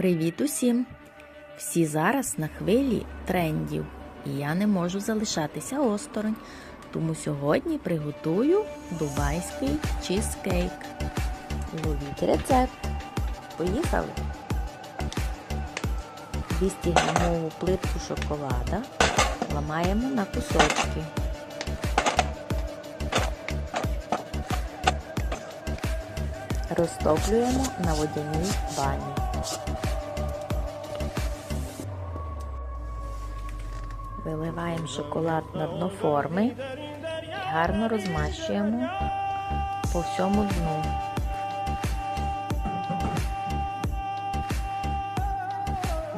Привіт усім! Всі зараз на хвилі трендів, і я не можу залишатися осторонь. Тому сьогодні приготую дубайський чизкейк. Ловіть рецепт. Поїхали! 200 грамову плитку шоколада ламаємо на кусочки. Розтоплюємо на водяній бані. Виливаємо шоколад на дно форми і гарно розмащуємо по всьому дну.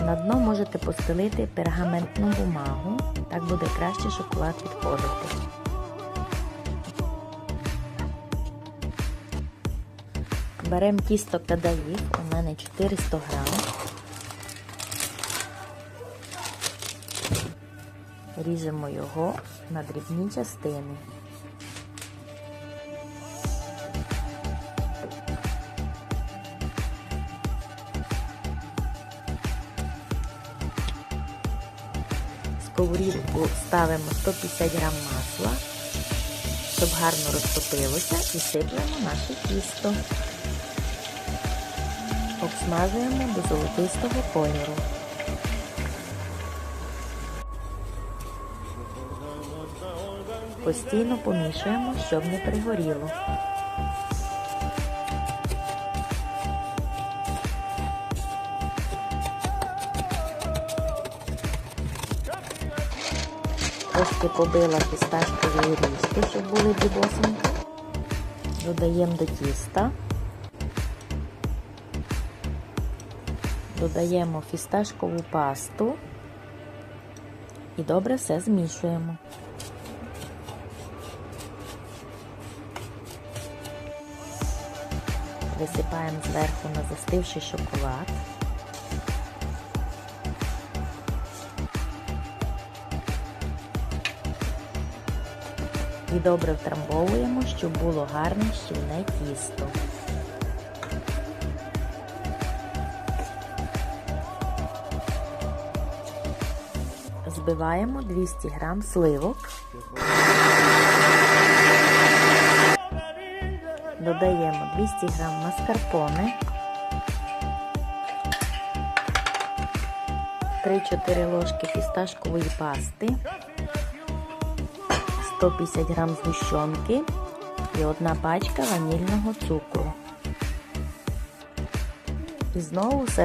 На дно можете постелити пергаментну бумагу, так буде краще шоколад відходити. Беремо тісто кадаїв, у мене 400 грам. Ріжемо його на дрібні частини. Сковорідку ставимо 150 грам масла, щоб гарно розтопилося і сиплемо наше тісто. Обсмажуємо до золотистого кольору. Постійно помішуємо, щоб не пригоріло. Трошки побила фісташкові різки, щоб були бібосенькі. Додаємо до тіста. Додаємо фісташкову пасту і добре все змішуємо. Висипаємо зверху на застивший шоколад. І добре втрамбовуємо, щоб було гарне щільне тісто. Збиваємо 200 грам сливок. Додаємо 200 грам маскарпоне, 3-4 ложки фісташкової пасти, 150 грам згущенки і одна пачка ванільного цукру. І знову все